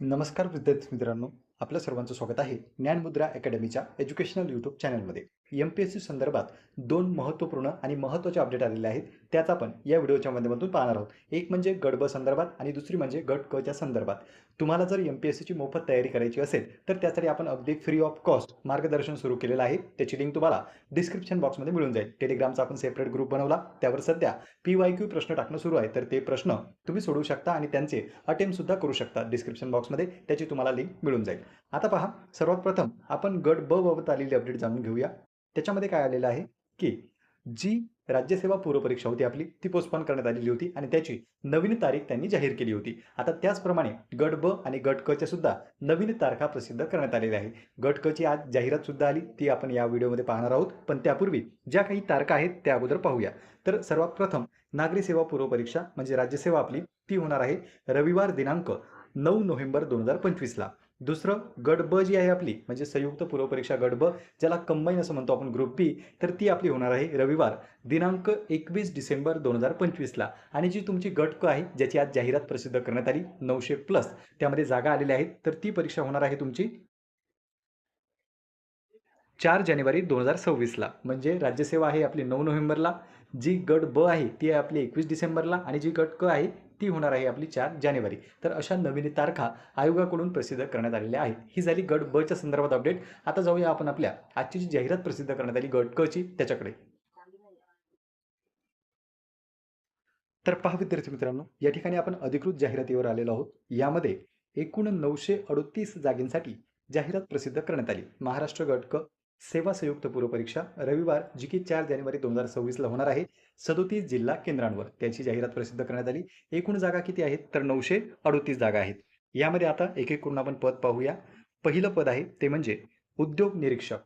नमस्कार विद्यार्थी मित्रांनो आपल्या सर्वांचं स्वागत आहे ज्ञानमुद्रा अकॅडमीच्या एज्युकेशनल यूट्यूब चॅनलमध्ये. एम पी एस सी संदर्भात दोन महत्त्वपूर्ण आणि महत्त्वाचे अपडेट आलेले आहेत. त्याच आपण या व्हिडिओच्या माध्यमातून पाहणार आहोत. एक म्हणजे गट ब संदर्भात आणि दुसरी म्हणजे गट क च्या संदर्भात. तुम्हाला जर एम पी एस सीची मोफत तयारी करायची असेल तर त्यासाठी आपण अगदी फ्री ऑफ कॉस्ट मार्गदर्शन सुरू केलेलं आहे. त्याची लिंक तुम्हाला डिस्क्रिप्शन बॉक्समध्ये मिळून जाईल. टेलिग्रामचा आपण सेपरेट ग्रुप बनवला. त्यावर सध्या पी वाय क्यू प्रश्न टाकणं सुरू आहे. तर ते प्रश्न तुम्ही सोडवू शकता आणि त्यांचे अटेम्प्ट सुद्धा करू शकता डिस्क्रिप्शन बॉक्समध्ये त्याची तुम्हाला लिंक मिळून जाईल. आता पहा सर्वात प्रथम आपण गट ब बाबत आलेली अपडेट जाणून घेऊया. त्याच्यामध्ये काय आलेलं आहे की जी राज्यसेवा पूर्वपरीक्षा होती आपली ती पोस्टपॉन करण्यात आलेली होती आणि त्याची नवीन तारीख त्यांनी जाहीर केली होती. आता त्याचप्रमाणे गट ब आणि गट क च्या सुद्धा नवीन तारखा प्रसिद्ध करण्यात आलेल्या आहे गट क ची आज जाहिरात सुद्धा आली ती आपण या व्हिडिओमध्ये पाहणार आहोत. पण त्यापूर्वी ज्या काही तारखा आहेत त्या अगोदर पाहूया. तर सर्वात प्रथम नागरी सेवा पूर्वपरीक्षा म्हणजे राज्यसेवा आपली ती होणार आहे रविवार दिनांक नऊ नोव्हेंबर दोन हजार पंचवीसला. दुसरं गट ब जी आहे आपली म्हणजे संयुक्त पूर्वपरीक्षा गट ब ज्याला कंबाईन असं म्हणतो आपण ग्रुप बी तर ती आपली होणार आहे रविवार दिनांक एकवीस डिसेंबर दोन हजार पंचवीसला आणि जी तुमची गट क आहे ज्याची आज जाहिरात प्रसिद्ध करण्यात आली नऊशे प्लस त्यामध्ये जागा आलेल्या आहेत तर ती परीक्षा होणार आहे तुमची चार जानेवारी दोन हजार सव्वीसला म्हणजे राज्यसेवा आहे आपली नऊ नोव्हेंबरला जी गट ब आहे ती आहे आपली एकवीस डिसेंबरला आणि जी गट क आहे ती होणार आहे आपली चार जानेवारी. तर अशा नवीन तारखा आयोगाकडून प्रसिद्ध करण्यात आलेल्या आहेत. ही झाली गट ब च्या संदर्भात अपडेट आता जाऊया आपण आपल्या आजची जी जाहिरात प्रसिद्ध करण्यात आली गट क ची त्याच्याकडे. तर पहा विद्यार्थी मित्रांनो या ठिकाणी आपण अधिकृत जाहिरातीवर आलेलो आहोत. यामध्ये एकूण नऊशे अडतीस जागींसाठी जाहिरात प्रसिद्ध करण्यात आली. महाराष्ट्र गट क सेवा संयुक्त पूर्वपरीक्षा रविवार जी की चार जानेवारी दोन हजार सव्वीसला होणार आहे. सदोतीस जिल्हा केंद्रांवर त्याची जाहिरात प्रसिद्ध करण्यात आली. एकूण जागा किती आहेत? तर नऊशे अडोतीस जागा आहेत. यामध्ये आता एक एक करून आपण पद पाहूया. पहिलं पद आहे ते म्हणजे उद्योग निरीक्षक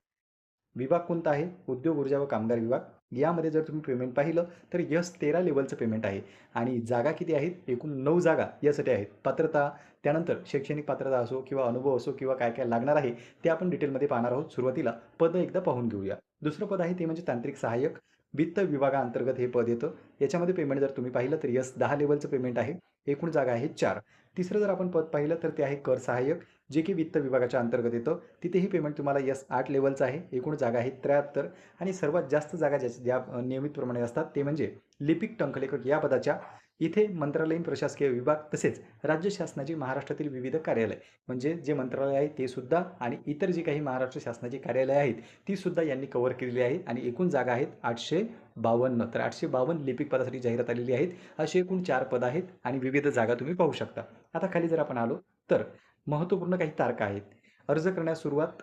विभाग कोणता आहे? उद्योग ऊर्जा व कामगार विभाग. यामध्ये जर तुम्ही पेमेंट पाहिलं तर यस तेरा लेवलचं पेमेंट आहे. आणि जागा किती आहेत? एकूण नऊ जागा यासाठी आहेत. पात्रता त्यानंतर शैक्षणिक पात्रता असो किंवा अनुभव असो किंवा काय काय लागणार आहे ते आपण डिटेलमध्ये पाहणार आहोत. सुरुवातीला पद एकदा पाहून घेऊया. दुसरं पद आहे ते म्हणजे तांत्रिक सहाय्यक. वित्त विभागाअंतर्गत हे पद येतं. याच्यामध्ये पेमेंट जर तुम्ही पाहिलं तर यस दहा लेवलचं पेमेंट आहे. एकूण जागा आहे चार. तिसरं जर आपण पद पाहिलं तर ते आहे कर सहाय्यक. जे की वित्त विभागाच्या अंतर्गत येतं तिथेही पेमेंट तुम्हाला यस आठ लेवलचं आहे. एकूण जागा आहे त्र्याहत्तर आणि सर्वात जास्त जागा ज्या ज्या नियमितप्रमाणे असतात ते म्हणजे लिपिक टंकलेखक या पदाच्या इथे मंत्रालयीन प्रशासकीय विभाग तसेच राज्य शासनाची महाराष्ट्रातील विविध कार्यालय. म्हणजे जे मंत्रालय आहे ते सुद्धा आणि इतर जी काही महाराष्ट्र शासनाची कार्यालय आहेत ती सुद्धा यांनी कव्हर केलेली आहे आणि एकूण जागा आहेत आठशे बावन्न. तर आठशे बावन्न लिपिक पदासाठी जाहिरात आलेली आहेत. असे एकूण चार पद आहेत आणि विविध जागा तुम्ही पाहू शकता. आता खाली जर आपण आलो तर महत्त्वपूर्ण काही तारखा आहेत. अर्ज करण्यास सुरुवात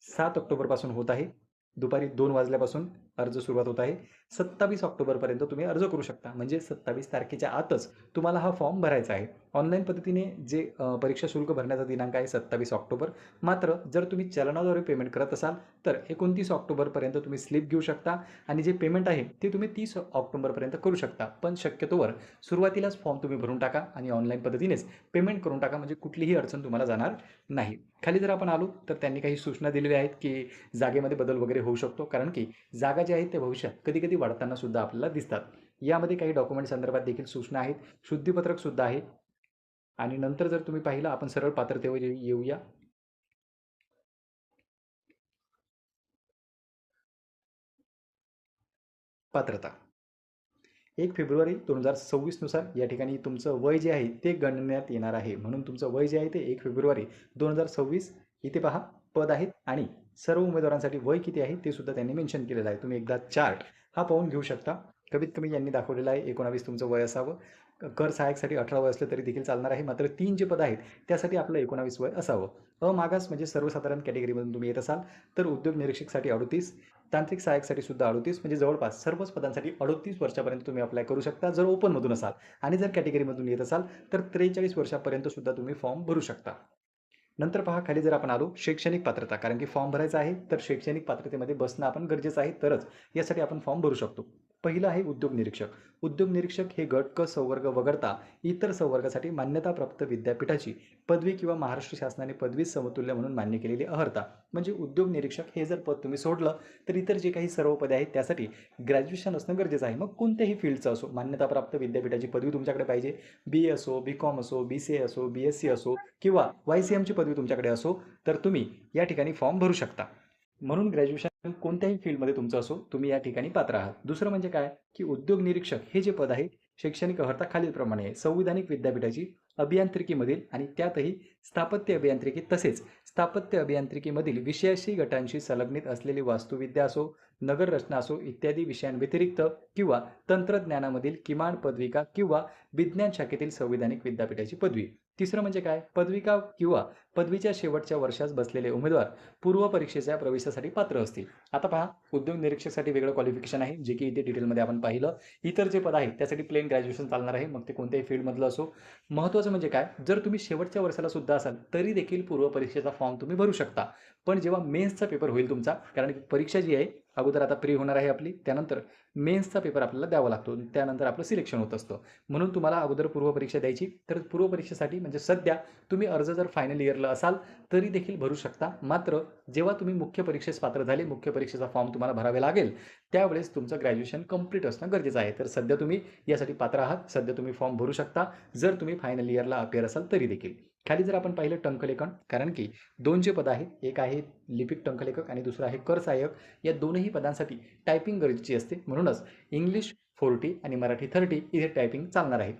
सात ऑक्टोबरपासून होत आहे. दुपारी दोन वाजल्यापासून अर्ज सुरुवात होत आहे. सत्तावीस ऑक्टोबरपर्यंत तुम्ही अर्ज करू शकता. म्हणजे सत्तावीस तारखेच्या आतच तुम्हाला हा फॉर्म भरायचा आहे. ऑनलाईन पद्धतीने जे परीक्षा शुल्क भरण्याचा दिनांक आहे सत्तावीस ऑक्टोबर. मात्र जर तुम्ही चलनाद्वारे पेमेंट करत असाल तर एकोणतीस ऑक्टोबरपर्यंत तुम्ही स्लिप घेऊ शकता आणि जे पेमेंट आहे ते तुम्ही तीस ऑक्टोबरपर्यंत करू शकता. पण शक्यतोवर सुरुवातीलाच फॉर्म तुम्ही भरून टाका आणि ऑनलाईन पद्धतीनेच पेमेंट करून टाका. म्हणजे कुठलीही अडचण तुम्हाला जाणार नाही. खाली जर आपण आलो तर त्यांनी काही सूचना दिलेल्या आहेत की जागेमध्ये बदल वगैरे होऊ शकतो. कारण की जागा जे आहेत ते भविष्यात कधी कधी वाढताना सुद्धा आपल्याला दिसतात. यामध्ये काही डॉक्युमेंट संदर्भात देखील सूचना आहेत. शुद्धीपत्रक सुद्धा आहे. आणि नंतर जर तुम्ही पाहिलं आपण सरळ पात्रतेवर येऊया. पात्रता. एक फेब्रुवारी दोन हजार सव्वीसनुसार या ठिकाणी तुमचं वय जे आहे ते गणण्यात येणार आहे. म्हणून तुमचं वय जे आहे ते एक फेब्रुवारी दोन हजार सव्वीस. इथे पहा पद आहेत आणि सर्व उमेदवारांसाठी वय किती आहे ते सुद्धा त्यांनी मेन्शन केलेलं आहे. तुम्ही एकदा चार्ट हा पाहून घेऊ शकता. कमीत कमी यांनी दाखवलेलं आहे एकोणावीस तुमचं वय असावं. कर सहाय्यकसाठी अठरा वय असलं तरी देखील चालणार आहे. मात्र तीन जे पद आहेत त्यासाठी आपलं एकोणावीस वय असावं. अमागास म्हणजे सर्वसाधारण कॅटेगरीमधून तुम्ही येत असाल तर उद्योग निरीक्षकसाठी अडतीस तांत्रिक सहाय्यकसाठी सुद्धा अडतीस म्हणजे जवळपास सर्वच पदांसाठी अडतीस वर्षापर्यंत तुम्ही अप्लाय करू शकता जर ओपनमधून असाल. आणि जर कॅटेगरीमधून येत असाल तर त्रेचाळीस वर्षापर्यंत सुद्धा तुम्ही फॉर्म भरू शकता. नंतर पहा खाली जर आपण आलो शैक्षणिक पात्रता कारण की फॉर्म भरायचा आहे तर शैक्षणिक पात्रतेमध्ये बसणं आपण गरजेचं आहे तरच यासाठी आपण फॉर्म भरू शकतो. पहिलं आहे उद्योग निरीक्षक. उद्योग निरीक्षक हे गट क संवर्ग वगळता इतर संवर्गासाठी मान्यताप्राप्त विद्यापीठाची पदवी किंवा महाराष्ट्र शासनाने पदवी समतुल्य म्हणून मान्य केलेली अहर्ता. म्हणजे उद्योग निरीक्षक हे जर पद तुम्ही सोडलं तर इतर जे काही सर्व पदे आहेत त्यासाठी ग्रॅज्युएशन असणं गरजेचं आहे. मग कोणत्याही फील्डचं असो मान्यताप्राप्त विद्यापीठाची पदवी तुमच्याकडे पाहिजे. बी ए असो बी कॉम असो बी सी ए असो बी एस सी असो किंवा वाय सी एमची पदवी तुमच्याकडे असो तर तुम्ही या ठिकाणी फॉर्म भरू शकता. म्हणून ग्रॅज्युएशन कोणत्याही फील्डमध्ये तुमचं असो तुम्ही या ठिकाणी पात्र आहात. दुसरं म्हणजे काय? की उद्योग निरीक्षक हे जे पद आहे शैक्षणिक अर्हता खालीलप्रमाणे आहे. संविधानिक विद्यापीठाची अभियांत्रिकीमधील आणि त्यातही स्थापत्य अभियांत्रिकी तसेच स्थापत्य अभियांत्रिकीमधील विषयाशी गटांशी संलग्नित असलेली वास्तुविद्या असो नगररचना असो इत्यादी विषयांव्यतिरिक्त किंवा तंत्रज्ञानामधील किमान पदविका किंवा विज्ञान शाखेतील संविधानिक विद्यापीठाची पदवी. तिसरं म्हणजे काय? पदविका किंवा पदवीच्या शेवटच्या वर्षास बसलेले उमेदवार पूर्व परीक्षेच्या प्रवेशासाठी पात्र असतील. आता पहा उद्योग निरीक्षकसाठी वेगळं क्वालिफिकेशन आहे जे की इथे डिटेलमध्ये आपण पाहिलं. इतर जे पद आहे त्यासाठी प्लेन ग्रॅज्युएशन चालणार आहे. मग ते कोणत्याही फील्डमधलं असो. महत्त्वाचं म्हणजे काय? जर तुम्ही शेवटच्या वर्षाला सुद्धा असाल तरी देखील पूर्व परीक्षेचा फॉर्म तुम्ही भरू शकता. पण जेव्हा मेन्सचा पेपर होईल तुमचा कारण की परीक्षा जी आहे अगोदर आता प्री होणार आहे आपली त्यानंतर मेन्सचा पेपर आपल्याला द्यावा लागतो. त्यानंतर आपलं सिलेक्शन होत असतं. म्हणून तुम्हाला अगोदर पूर्व परीक्षा द्यायची. तर पूर्व परीक्षेसाठी म्हणजे सध्या तुम्ही अर्ज जर फायनल इयरला असाल तरी देखील भरू शकता. मात्र जेव्हा तुम्ही मुख्य परीक्षेस पात्र झाले मुख्य परीक्षेचा फॉर्म तुम्हाला भरावे लागेल त्यावेळेस तुमचं ग्रॅज्युएशन कंप्लीट असणं गरजेचं आहे. तर सध्या तुम्ही यासाठी पात्र आहात. सध्या तुम्ही फॉर्म भरू शकता. जर तुम्ही फायनल इयरला अपेअर असाल तरी देखील. खाली जर आपण पाहिलं टंकलेखन कारण की दोन जे पद आहेत एक आहे लिपिक टंकलेखक आणि दुसरं आहे कर सहाय्यक या दोनही पदांसाठी टायपिंग गरजेची असते. म्हणूनच इंग्लिश फोर्टी आणि मराठी थर्टी इथे टायपिंग चालणार आहे.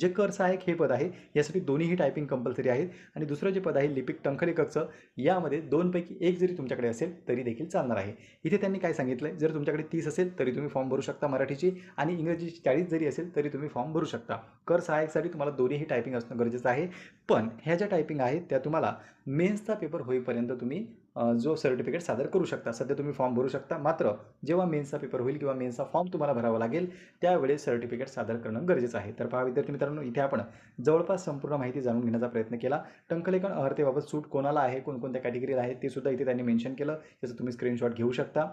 जे कर सहाय्यक हे पद आहे यासाठी दोन्हीही टायपिंग कंपल्सरी आहेत. आणि दुसरं जे पद आहे लिपिक टंकलेखकचं यामध्ये दोनपैकी एक जरी तुमच्याकडे असेल तरी देखील चालणार आहे. इथे त्यांनी काय सांगितलं जर तुमच्याकडे तीस असेल तरी तुम्ही फॉर्म भरू शकता मराठीची. आणि इंग्रजीची चाळीस जरी असेल तरी तुम्ही फॉर्म भरू शकता. कर सहाय्यकसाठी तुम्हाला दोन्हीही टायपिंग असणं गरजेचं आहे. पण ह्या ज्या टायपिंग आहेत त्या तुम्हाला मेन्सचा पेपर होईपर्यंत तुम्ही जो सर्टिफिकेट सादर करू शकता. सध्या तुम्ही फॉर्म भरू शकता. मात्र जेव्हा मेन्सचा पेपर होईल किंवा मेन्सचा फॉर्म तुम्हाला भरावा लागेल त्यावेळेस सर्टिफिकेट सादर करणं गरजेचं आहे. तर पहा विद्यार्थी मित्रांनो इथे आपण जवळपास संपूर्ण माहिती जाणून घेण्याचा प्रयत्न केला. टंकलेखन अर्हतेबाबत सूट कोणाला आहे कोणकोणत्या कॅटेगरीला आहे ते सुद्धा इथे त्यांनी मेन्शन केलं. त्याचं तुम्ही स्क्रीनशॉट घेऊ शकता.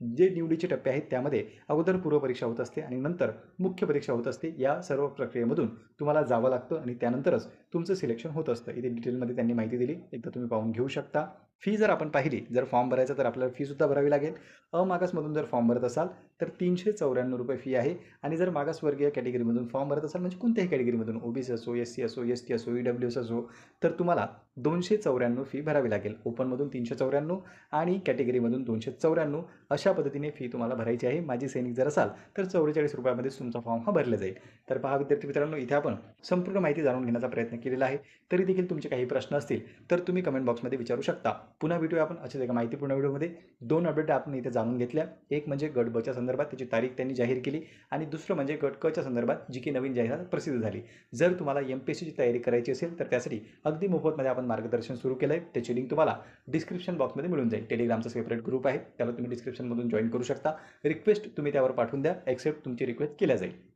जे निवडीचे टप्पे आहेत त्यामध्ये अगोदर पूर्व परीक्षा होत असते आणि नंतर मुख्य परीक्षा होत असते. या सर्व प्रक्रियेमधून तुम्हाला जावं लागतं आणि त्यानंतरच तुमचं सिलेक्शन होत असतं. इथे डिटेलमध्ये त्यांनी माहिती दिली. एकदा तुम्ही पाहून घेऊ शकता. फी जर आपण पाहिली जर फॉर्म भरायचा तर आपल्याला फीसुद्धा भरावी लागेल. अमागासमधून जर फॉर्म भरत असाल तर तीनशे चौऱ्याण्णव रुपये फी आहे. आणि जर मागासवर्गीय कॅटेगरीमधून फॉर्म भरत असाल म्हणजे कोणत्याही कॅटेगरीमधून ओबीसी असो एस सी असो एस टी असो ई डब्ल्यू एस असो तर तुम्हाला दोनशे चौऱ्याण्णव फी भरावी लागेल. ओपनमधून तीनशे चौऱ्याण्णव आणि कॅटेगरीमधून दोनशे चौऱ्याण्णव. अशा पद्धतीने फी तुम्हाला भरायची आहे. माझी सैनिक जर असाल तर चौवेचाळीस रुपयामध्ये तुमचा फॉर्म हा भरला जाईल. तर पहा विद्यार्थी मित्रांनो इथे आपण संपूर्ण माहिती जाणून घेण्याचा प्रयत्न केलेला आहे. तरी देखील तुमचे काही प्रश्न असतील तर तुम्ही कमेंट बॉक्समध्ये विचारू शकता. पुन्हा भेटूया आपण अशाच एका माहितीपूर्ण व्हिडिओमध्ये. दोन अपडेट आपण इथे जाणून घेतल्या. एक म्हणजे गट बच्या संदर्भात त्याची तारीख त्यांनी जाहीर केली आणि दुसरं म्हणजे गट कच्या संदर्भात जी की नवीन जाहिरात प्रसिद्ध झाली. जर तुम्हाला एम पी एस सीची तयारी करायची असेल तर त्यासाठी अगदी मोफतमध्ये आपण मार्गदर्शन सुरू केलं आहे त्याची लिंक तुम्हाला डिस्क्रिप्शन बॉक्समध्ये मिळून जाईल. टेलिग्रामचा सेपरेट ग्रुप आहे. त्याला तुम्ही डिस्क्रिप्शन डिस्क्रिप्शनमधून जॉईन करू शकता. रिक्वेस्ट तुम्ही त्यावर पाठवून द्या. एक्सेप्ट तुमची रिक्वेस्ट केल्या जाईल.